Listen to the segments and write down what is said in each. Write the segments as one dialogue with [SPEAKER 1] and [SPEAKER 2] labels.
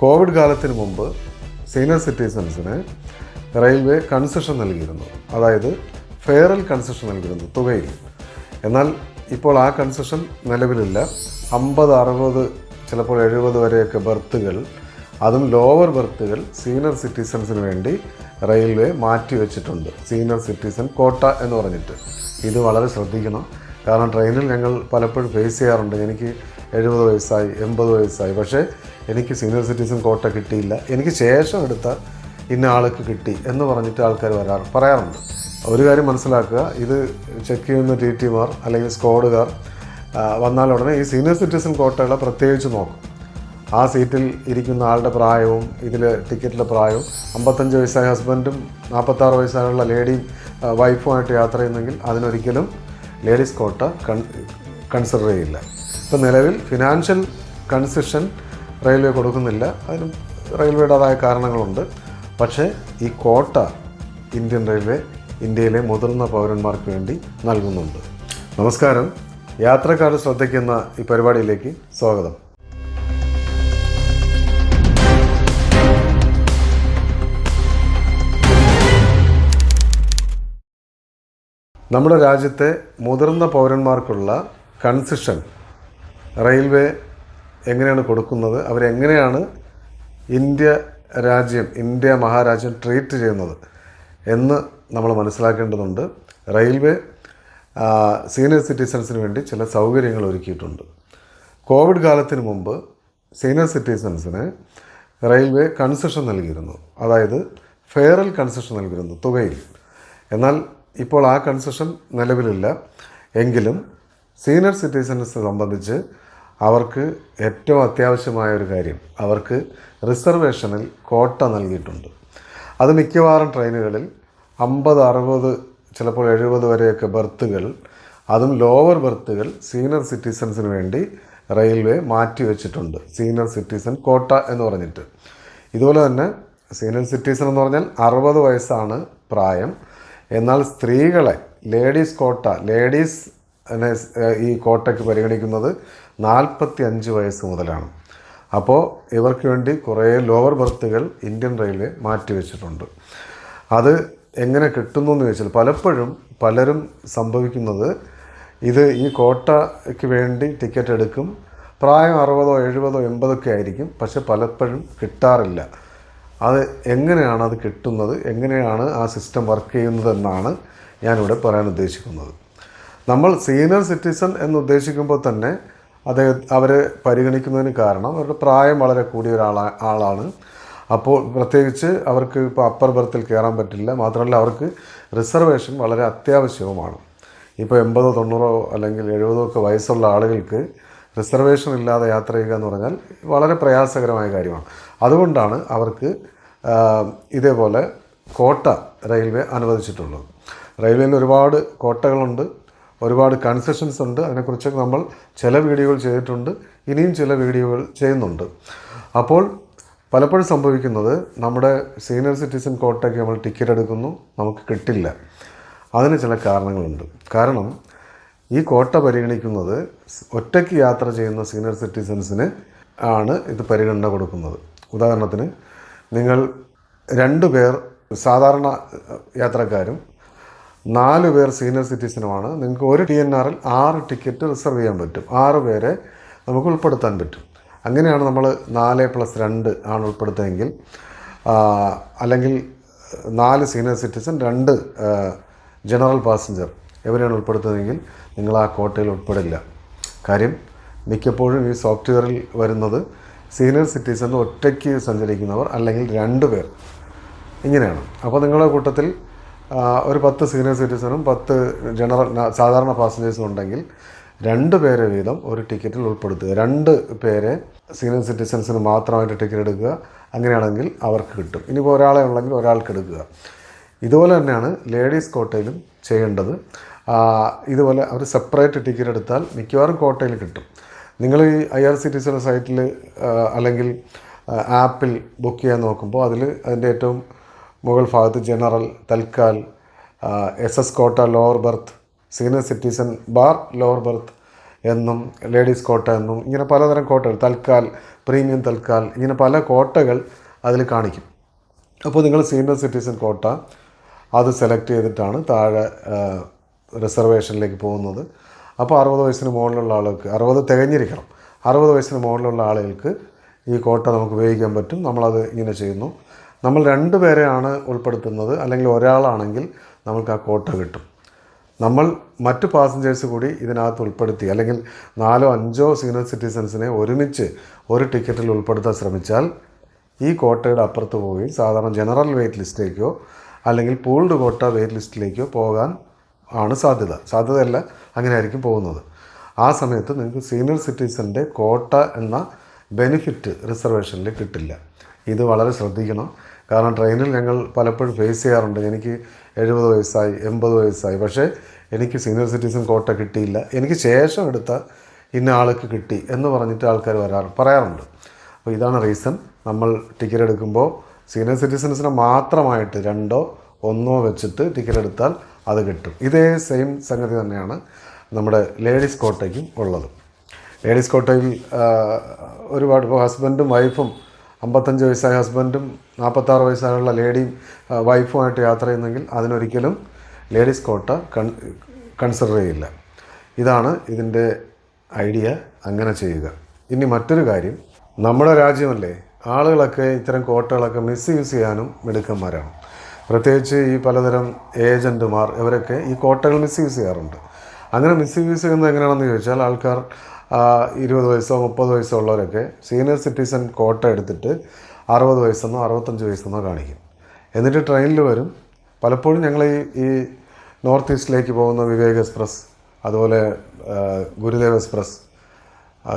[SPEAKER 1] Covid കാലത്തിന് മുമ്പ് senior സിറ്റിസൺസിന് railway concession നൽകിയിരുന്നു. അതായത് ഫെയറൽ കൺസെഷൻ നൽകിയിരുന്നു തുകയിൽ. എന്നാൽ ഇപ്പോൾ ആ കൺസെഷൻ നിലവിലില്ല. അമ്പത് അറുപത് ചിലപ്പോൾ എഴുപത് വരെയൊക്കെ ബർത്തുകൾ അതും ലോവർ ബർത്തുകൾ സീനിയർ സിറ്റിസൺസിന് വേണ്ടി റെയിൽവേ മാറ്റി വെച്ചിട്ടുണ്ട്. സീനിയർ സിറ്റിസൺ കോട്ട എന്ന് പറഞ്ഞിട്ട്. ഇത് വളരെ ശ്രദ്ധിക്കണം. കാരണം ട്രെയിനിൽ ഞങ്ങൾ പലപ്പോഴും ഫേസ് ചെയ്യാറുണ്ട്. എനിക്ക് എഴുപത് വയസ്സായി എൺപത് വയസ്സായി. പക്ഷേ എനിക്ക് സീനിയർ സിറ്റിസൺ കോട്ട കിട്ടിയില്ല. എനിക്ക് ശേഷം എടുത്ത ഇന്ന ആൾക്ക് കിട്ടി എന്ന് പറഞ്ഞിട്ട് ആൾക്കാർ വരാറ് പറയാറുണ്ട്. ഒരു കാര്യം മനസ്സിലാക്കുക ഇത് ചെക്ക് ചെയ്യുന്ന ടി ടിമാർ അല്ലെങ്കിൽ സ്ക്വാഡുകാർ വന്നാലുടനെ ഈ സീനിയർ സിറ്റിസൺ കോട്ടകളെ പ്രത്യേകിച്ച് നോക്കും. ആ സീറ്റിൽ ഇരിക്കുന്ന ആളുടെ പ്രായവും ഇതിൽ ടിക്കറ്റിലെ പ്രായവും അമ്പത്തഞ്ച് വയസ്സായ ഹസ്ബൻഡും നാൽപ്പത്താറ് വയസ്സായുള്ള ലേഡിയും വൈഫുമായിട്ട് യാത്ര ചെയ്യുന്നെങ്കിൽ അതിനൊരിക്കലും ലേഡീസ് കോട്ട കൺ കൺസിഡർ ചെയ്യില്ല. ഇപ്പം നിലവിൽ ഫിനാൻഷ്യൽ കൺസെഷൻ റെയിൽവേ കൊടുക്കുന്നില്ല. അതിന് റെയിൽവേയുടേതായ കാരണങ്ങളുണ്ട്. പക്ഷേ ഈ കോട്ട ഇന്ത്യൻ റെയിൽവേ ഇന്ത്യയിലെ മുതിർന്ന പൗരന്മാർക്ക് വേണ്ടി നൽകുന്നുണ്ട്. നമസ്കാരം. യാത്രക്കാർ ശ്രദ്ധിക്കുന്ന ഈ പരിപാടിയിലേക്ക് സ്വാഗതം. നമ്മുടെ രാജ്യത്തെ മുതിർന്ന പൗരന്മാർക്കുള്ള കൺസെഷൻ റെയിൽവേ എങ്ങനെയാണ് കൊടുക്കുന്നത്? അവരെങ്ങനെയാണ് ഇന്ത്യ രാജ്യം ഇന്ത്യ മഹാരാജ്യം ട്രീറ്റ് ചെയ്യുന്നത് എന്ന് നമ്മൾ മനസ്സിലാക്കേണ്ടതുണ്ട്. റെയിൽവേ സീനിയർ സിറ്റിസൺസിന് വേണ്ടി ചില സൗകര്യങ്ങൾ ഒരുക്കിയിട്ടുണ്ട്. കോവിഡ് കാലത്തിന് മുമ്പ് സീനിയർ സിറ്റിസൺസിന് റെയിൽവേ കൺസെഷൻ നൽകിയിരുന്നു. അതായത് ഫെയറൽ കൺസെഷൻ നൽകിയിരുന്നു തുകയിൽ. എന്നാൽ ഇപ്പോൾ ആ കൺസെഷൻ നിലവിലില്ല. എങ്കിലും സീനിയർ സിറ്റിസൺസിനെ സംബന്ധിച്ച് അവർക്ക് ഏറ്റവും അത്യാവശ്യമായ ഒരു കാര്യം അവർക്ക് റിസർവേഷനിൽ കോട്ട നൽകിയിട്ടുണ്ട്. അത് മിക്കവാറും ട്രെയിനുകളിൽ അമ്പത് അറുപത് ചിലപ്പോൾ എഴുപത് വരെയൊക്കെ ബർത്തുകൾ അതും ലോവർ ബർത്തുകൾ സീനിയർ സിറ്റിസൺസിന് വേണ്ടി റെയിൽവേ മാറ്റി വെച്ചിട്ടുണ്ട്. സീനിയർ സിറ്റിസൺ കോട്ട എന്ന് പറഞ്ഞിട്ട്. ഇതുപോലെ തന്നെ സീനിയർ സിറ്റിസൺ എന്ന് പറഞ്ഞാൽ അറുപത് വയസ്സാണ് പ്രായം. എന്നാൽ സ്ത്രീകളെ ലേഡീസ് കോട്ട ലേഡീസ് ഈ കോട്ടയ്ക്ക് പരിഗണിക്കുന്നത് നാൽപ്പത്തി അഞ്ച് വയസ്സ് മുതലാണ്. അപ്പോൾ ഇവർക്ക് വേണ്ടി കുറേ ലോവർ ബർത്തുകൾ ഇന്ത്യൻ റെയിൽവേ മാറ്റിവെച്ചിട്ടുണ്ട് അത് എങ്ങനെ കിട്ടുന്നു എന്ന് ചോദിച്ചാൽ പലപ്പോഴും പലരും സംഭവിക്കുന്നത് ഇത് ഈ കോട്ടയ്ക്ക് വേണ്ടി ടിക്കറ്റ് എടുക്കും. പ്രായം അറുപതോ എഴുപതോ എൺപതൊക്കെ ആയിരിക്കും പക്ഷെ പലപ്പോഴും കിട്ടാറില്ല. അത് എങ്ങനെയാണ് അത് കിട്ടുന്നത്? എങ്ങനെയാണ് ആ സിസ്റ്റം വർക്ക് ചെയ്യുന്നതെന്നാണ് ഞാനിവിടെ പറയാൻ ഉദ്ദേശിക്കുന്നത്. നമ്മൾ സീനിയർ സിറ്റിസൺ എന്ന് ഉദ്ദേശിക്കുമ്പോൾ തന്നെ അദ്ദേഹം അവരെ പരിഗണിക്കുന്നതിന് കാരണം അവരുടെ പ്രായം വളരെ കൂടിയ ഒരാളാ ആളാണ്. അപ്പോൾ പ്രത്യേകിച്ച് അവർക്ക് ഇപ്പോൾ അപ്പർ ബർത്തിൽ കയറാൻ പറ്റില്ല. മാത്രമല്ല അവർക്ക് റിസർവേഷൻ വളരെ അത്യാവശ്യവുമാണ്. ഇപ്പോൾ എൺപതോ തൊണ്ണൂറോ അല്ലെങ്കിൽ എഴുപതോ ഒക്കെ വയസ്സുള്ള ആളുകൾക്ക് റിസർവേഷൻ ഇല്ലാതെ യാത്ര ചെയ്യുക എന്ന് പറഞ്ഞാൽ വളരെ പ്രയാസകരമായ കാര്യമാണ്. അതുകൊണ്ടാണ് അവർക്ക് ഇതേപോലെ കോട്ട റെയിൽവേ അനുവദിച്ചിട്ടുള്ളത്. റെയിൽവേയിൽ ഒരുപാട് കോട്ടകളുണ്ട്. ഒരുപാട് കൺസെഷൻസ് ഉണ്ട്. അതിനെക്കുറിച്ചൊക്കെ നമ്മൾ ചില വീഡിയോകൾ ചെയ്തിട്ടുണ്ട്. ഇനിയും ചില വീഡിയോകൾ ചെയ്യുന്നുണ്ട്. അപ്പോൾ പലപ്പോഴും സംഭവിക്കുന്നത് നമ്മുടെ സീനിയർ സിറ്റിസൺ കോട്ടയ്ക്ക് നമ്മൾ ടിക്കറ്റ് എടുക്കുന്നു. നമുക്ക് കിട്ടില്ല. അതിന് ചില കാരണങ്ങളുണ്ട്. കാരണം ഈ കോട്ട പരിഗണിക്കുന്നത് ഒറ്റയ്ക്ക് യാത്ര ചെയ്യുന്ന സീനിയർ സിറ്റിസൺസിന് ആണ് ഇത് പരിഗണന കൊടുക്കുന്നത്. ഉദാഹരണത്തിന് നിങ്ങൾ രണ്ട് പേർ സാധാരണ യാത്രക്കാരും നാല് പേർ സീനിയർ സിറ്റിസനുമാണ് നിങ്ങൾക്ക് ഒരു ടി എൻ ആറിൽ ആറ് ടിക്കറ്റ് റിസർവ് ചെയ്യാൻ പറ്റും. ആറ് പേരെ നമുക്ക് ഉൾപ്പെടുത്താൻ പറ്റും. അങ്ങനെയാണ് നമ്മൾ നാല് പ്ലസ് രണ്ട് ആണ് ഉൾപ്പെടുത്തുന്നതെങ്കിൽ അല്ലെങ്കിൽ നാല് സീനിയർ സിറ്റിസൺ രണ്ട് ജനറൽ പാസഞ്ചർ ഇവരെയാണ് ഉൾപ്പെടുത്തുന്നതെങ്കിൽ നിങ്ങൾ ആ കോട്ടയിൽ ഉൾപ്പെടില്ല. കാര്യം മിക്കപ്പോഴും ഈ സോഫ്റ്റ്വെയറിൽ വരുന്നത് സീനിയർ സിറ്റിസൺ ഒറ്റയ്ക്ക് സഞ്ചരിക്കുന്നവർ അല്ലെങ്കിൽ രണ്ട് പേർ. ഇങ്ങനെയാണ്. അപ്പോൾ നിങ്ങളുടെ കൂട്ടത്തിൽ ഒരു പത്ത് സീനിയർ സിറ്റിസണും പത്ത് ജനറൽ സാധാരണ പാസഞ്ചേഴ്സും ഉണ്ടെങ്കിൽ രണ്ട് പേരെ വീതം ഒരു ടിക്കറ്റിൽ ഉൾപ്പെടുത്തുക. രണ്ട് പേരെ സീനിയർ സിറ്റിസൺസിന് മാത്രമായിട്ട് ടിക്കറ്റ് എടുക്കുക. അങ്ങനെയാണെങ്കിൽ അവർക്ക് കിട്ടും. ഇനിയിപ്പോൾ ഒരാളെ ഉള്ളെങ്കിൽ ഒരാൾക്ക് എടുക്കുക. ഇതുപോലെ തന്നെയാണ് ലേഡീസ് കോട്ടയിലും ചെയ്യേണ്ടത്. ഇതുപോലെ അവർ സെപ്പറേറ്റ് ടിക്കറ്റ് എടുത്താൽ മിക്കവാറും കോട്ടയിൽ കിട്ടും. നിങ്ങൾ ഈ ഐ ആർ സി ടി സിയുടെ സൈറ്റിൽ അല്ലെങ്കിൽ ആപ്പിൽ ബുക്ക് ചെയ്യാൻ നോക്കുമ്പോൾ അതിൽ അതിന്റെ ഏറ്റവും മുകൾ ഭാഗത്ത് general tatkal S S quota lower berth senior citizen bar lower berth എന്നും ലേഡീസ് കോട്ട എന്നും ഇങ്ങനെ പലതരം കോട്ടകൾ തൽക്കാൽ പ്രീമിയം തൽക്കാൽ ഇങ്ങനെ പല കോട്ടകൾ അതിൽ കാണിക്കും. അപ്പോൾ നിങ്ങൾ സീനിയർ സിറ്റിസൺ കോട്ട അത് സെലക്ട് ചെയ്തിട്ടാണ് താഴെ റിസർവേഷനിലേക്ക് പോകുന്നത്. അപ്പോൾ അറുപത് വയസ്സിന് മുകളിലുള്ള ആളുകൾക്ക് അറുപത് തികഞ്ഞിരിക്കണം അറുപത് വയസ്സിന് മുകളിലുള്ള ആളുകൾക്ക് ഈ കോട്ട നമുക്ക് ഉപയോഗിക്കാൻ പറ്റും. നമ്മളത് ഇങ്ങനെ ചെയ്യുന്നു. നമ്മൾ രണ്ട് പേരെയാണ് ഉൾപ്പെടുത്തുന്നത് അല്ലെങ്കിൽ ഒരാളാണെങ്കിൽ നമുക്ക് ആ കോട്ട കിട്ടും. നമ്മൾ മറ്റ് പാസഞ്ചേഴ്സ് കൂടി ഇതിനകത്ത് ഉൾപ്പെടുത്തി അല്ലെങ്കിൽ നാലോ അഞ്ചോ സീനിയർ സിറ്റിസൻസിനെ ഒരുമിച്ച് ഒരു ടിക്കറ്റിൽ ഉൾപ്പെടുത്താൻ ശ്രമിച്ചാൽ ഈ കോട്ടയുടെ അപ്പുറത്ത് പോയി സാധാരണ ജനറൽ വെയിറ്റ് ലിസ്റ്റിലേക്കോ അല്ലെങ്കിൽ പൂൾഡ് കോട്ട വെയിറ്റ് ലിസ്റ്റിലേക്കോ പോകാൻ ആണ് സാധ്യത. സാധ്യതയല്ല അങ്ങനെ ആയിരിക്കും പോകുന്നത്. ആ സമയത്ത് നിങ്ങൾക്ക് സീനിയർ സിറ്റിസന്റെ കോട്ട എന്ന ബെനിഫിറ്റ് റിസർവേഷനിൽ കിട്ടില്ല. ഇത് വളരെ ശ്രദ്ധിക്കണം. കാരണം ട്രെയിനിൽ ഞങ്ങൾ പലപ്പോഴും ഫേസ് ചെയ്യാറുണ്ട്. എനിക്ക് എഴുപത് വയസ്സായി എൺപത് വയസ്സായി. പക്ഷേ എനിക്ക് സീനിയർ സിറ്റിസൺ കോട്ട കിട്ടിയില്ല. എനിക്ക് ശേഷം എടുത്ത ഇന്ന ആൾക്ക് കിട്ടി എന്ന് പറഞ്ഞിട്ട് ആൾക്കാർ വരാറ് പറയാറുണ്ട്. അപ്പോൾ ഇതാണ് റീസൺ നമ്മൾ ടിക്കറ്റ് എടുക്കുമ്പോൾ സീനിയർ സിറ്റിസൺസിന് മാത്രമായിട്ട് രണ്ടോ ഒന്നോ വെച്ചിട്ട് ടിക്കറ്റ് എടുത്താൽ അത് കിട്ടും. ഇതേ സെയിം സംഗതി തന്നെയാണ് നമ്മുടെ ലേഡീസ് കോട്ടയ്ക്കും ഉള്ളത്. ലേഡീസ് കോട്ടയിൽ ഒരുപാട് ഇപ്പോൾ ഹസ്ബൻഡും വൈഫും അമ്പത്തഞ്ച് വയസ്സായ ഹസ്ബൻഡും നാൽപ്പത്താറ് വയസ്സായുള്ള ലേഡിയും വൈഫുമായിട്ട് യാത്ര ചെയ്യുന്നെങ്കിൽ അതിനൊരിക്കലും ലേഡീസ് കോട്ട കൺ കൺസിഡർ ചെയ്യില്ല. ഇതാണ് ഇതിന്റെ ഐഡിയ. അങ്ങനെ ചെയ്യുക. ഇനി മറ്റൊരു കാര്യം. നമ്മുടെ രാജ്യമല്ലേ ആളുകളൊക്കെ ഇത്തരം കോട്ടകളൊക്കെ മിസ് യൂസ് ചെയ്യാനും മിടുക്കന്മാരാണ്. പ്രത്യേകിച്ച് ഈ പലതരം ഏജന്റുമാർ ഇവരൊക്കെ ഈ കോട്ടകൾ മിസ് യൂസ് ചെയ്യാറുണ്ട്. അങ്ങനെ മിസ് യൂസ് ചെയ്യുന്നത് എങ്ങനെയാണെന്ന് ചോദിച്ചാൽ ആൾക്കാർ ഇരുപത് വയസ്സോ മുപ്പത് വയസ്സോ ഉള്ളവരൊക്കെ സീനിയർ സിറ്റിസൺ കോട്ട എടുത്തിട്ട് അറുപത് വയസ്സെന്നോ അറുപത്തഞ്ച് വയസ്സെന്നോ കാണിക്കും. എന്നിട്ട് ട്രെയിനിൽ വരും. പലപ്പോഴും ഞങ്ങൾ ഈ ഈ നോർത്ത് ഈസ്റ്റിലേക്ക് പോകുന്ന വിവേക് എക്സ്പ്രസ് അതുപോലെ ഗുരുദേവ് എക്സ്പ്രസ്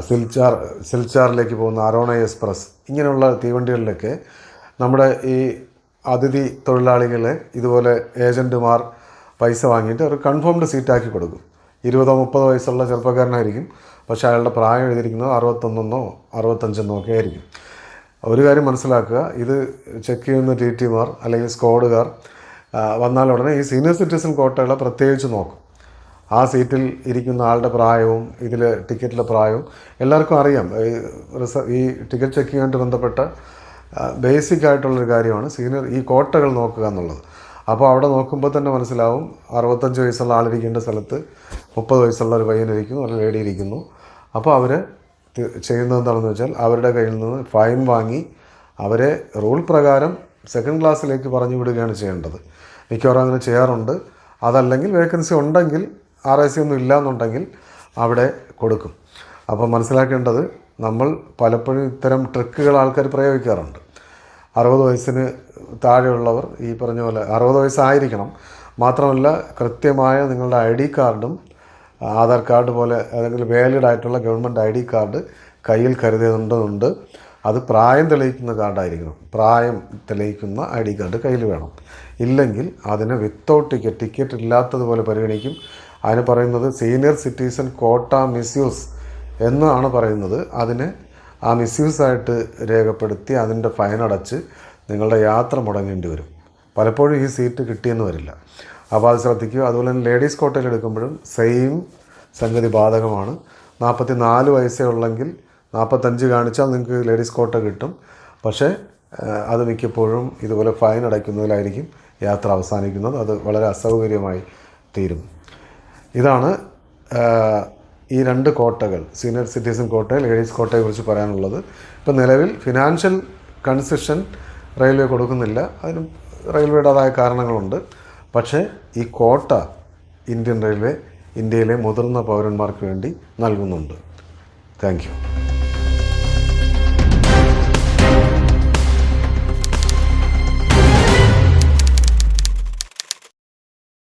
[SPEAKER 1] സിൽച്ചാർ സിൽച്ചാറിലേക്ക് പോകുന്ന അരോണ എക്സ്പ്രസ് ഇങ്ങനെയുള്ള തീവണ്ടികളിലൊക്കെ നമ്മുടെ ഈ അതിഥി തൊഴിലാളികളെ ഇതുപോലെ ഏജന്റുമാർ പൈസ വാങ്ങിയിട്ട് അവർ കൺഫേംഡ് സീറ്റാക്കി കൊടുക്കും. ഇരുപതോ മുപ്പതോ വയസ്സുള്ള ചെറുപ്പക്കാരനായിരിക്കും. പക്ഷേ അയാളുടെ പ്രായം എഴുതിയിരിക്കുന്നത് അറുപത്തൊന്നെന്നോ അറുപത്തഞ്ചെന്നോ ഒക്കെ ആയിരിക്കും. ഒരു കാര്യം മനസ്സിലാക്കുക ഇത് ചെക്ക് ചെയ്യുന്ന ടി ടിമാർ അല്ലെങ്കിൽ സ്ക്വാഡുകാർ വന്നാൽ ഉടനെ ഈ സീനിയർ സിറ്റിസൺ കോട്ടകളെ പ്രത്യേകിച്ച് നോക്കും. ആ സീറ്റിൽ ഇരിക്കുന്ന ആളുടെ പ്രായവും ഇതിൽ ടിക്കറ്റിലെ പ്രായവും എല്ലാവർക്കും അറിയാം. ഈ ടിക്കറ്റ് ചെക്കിങ്ങായിട്ട് ബന്ധപ്പെട്ട ബേസിക് ആയിട്ടുള്ളൊരു കാര്യമാണ് സീനിയർ ഈ കോട്ടകൾ നോക്കുക എന്നുള്ളത്. അപ്പോൾ അവിടെ നോക്കുമ്പോൾ തന്നെ മനസ്സിലാവും അറുപത്തഞ്ച് വയസ്സുള്ള ആളിരിക്കേണ്ട സ്ഥലത്ത് മുപ്പത് വയസ്സുള്ള ഒരു പയ്യനിരിക്കുന്നു ഒരു ലേഡി ഇരിക്കുന്നു അപ്പോൾ അവർ ചെയ്യുന്നത് എന്താണെന്ന് വെച്ചാൽ അവരുടെ കയ്യിൽ നിന്ന് ഫൈൻ വാങ്ങി അവരെ റൂൾ പ്രകാരം സെക്കൻഡ് ക്ലാസ്സിലേക്ക് പറഞ്ഞു വിടുകയാണ് ചെയ്യേണ്ടത്. മിക്കവാറും അങ്ങനെ ചെയ്യാറുണ്ട്. അതല്ലെങ്കിൽ വേക്കൻസി ഉണ്ടെങ്കിൽ ആർ ഐ സി ഒന്നും ഇല്ല എന്നുണ്ടെങ്കിൽ അവിടെ കൊടുക്കും. അപ്പോൾ മനസ്സിലാക്കേണ്ടത് നമ്മൾ പലപ്പോഴും ഇത്തരം ട്രിക്കുകൾ ആൾക്കാർ പ്രയോഗിക്കാറുണ്ട്. അറുപത് വയസ്സിന് താഴെയുള്ളവർ ഈ പറഞ്ഞ പോലെ അറുപത് വയസ്സായിരിക്കണം. മാത്രമല്ല കൃത്യമായ നിങ്ങളുടെ ഐ ഡി കാർഡും ആധാർ കാർഡ് പോലെ അല്ലെങ്കിൽ വാലിഡ് ആയിട്ടുള്ള ഗവൺമെന്റ് ഐ ഡി കാർഡ് കയ്യിൽ കരുതേണ്ടതുണ്ട്. അത് പ്രായം തെളിയിക്കുന്ന കാർഡായിരിക്കണം. പ്രായം തെളിയിക്കുന്ന ഐ ഡി കാർഡ് കയ്യിൽ വേണം. ഇല്ലെങ്കിൽ അതിന് വിത്തൗട്ട് ടിക്കറ്റ് ടിക്കറ്റ് ഇല്ലാത്തതുപോലെ പരിഗണിക്കും. അതിന് പറയുന്നത് സീനിയർ സിറ്റിസൺ കോട്ട മിസ്യൂസ് എന്നാണ് പറയുന്നത്. അതിനെ ആ മിസ്യൂസായിട്ട് രേഖപ്പെടുത്തി അതിന്റെ ഫൈൻ അടച്ച് നിങ്ങളുടെ യാത്ര മുടങ്ങേണ്ടി വരും. പലപ്പോഴും ഈ സീറ്റ് കിട്ടിയെന്ന് വരില്ല. അപ്പോൾ അത് ശ്രദ്ധിക്കുക. അതുപോലെ തന്നെ ലേഡീസ് കോട്ടയിൽ എടുക്കുമ്പോഴും സെയിം സംഗതി ബാധകമാണ്. നാൽപ്പത്തി നാല് വയസ്സേ ഉള്ളെങ്കിൽ നാൽപ്പത്തഞ്ച് കാണിച്ചാൽ നിങ്ങൾക്ക് ലേഡീസ് കോട്ട കിട്ടും. പക്ഷേ അത് മിക്കപ്പോഴും ഇതുപോലെ ഫൈൻ അടയ്ക്കുന്നതിലായിരിക്കും യാത്ര അവസാനിക്കുന്നത്. അത് വളരെ അസൗകര്യമായി തീരും. ഇതാണ് ഈ രണ്ട് കോട്ടകൾ സീനിയർ സിറ്റിസൺ കോട്ട ലേഡീസ് കോട്ടയെക്കുറിച്ച് പറയാനുള്ളത്. ഇപ്പം നിലവിൽ ഫിനാൻഷ്യൽ കൺസെഷൻ റെയിൽവേ കൊടുക്കുന്നില്ല. അതിന് റെയിൽവേയുടേതായ കാരണങ്ങളുണ്ട്. പക്ഷേ ഈ കോട്ട ഇന്ത്യൻ റെയിൽവേ ഇന്ത്യയിലെ മുതിർന്ന പൗരന്മാർക്ക് വേണ്ടി നൽകുന്നുണ്ട്. താങ്ക്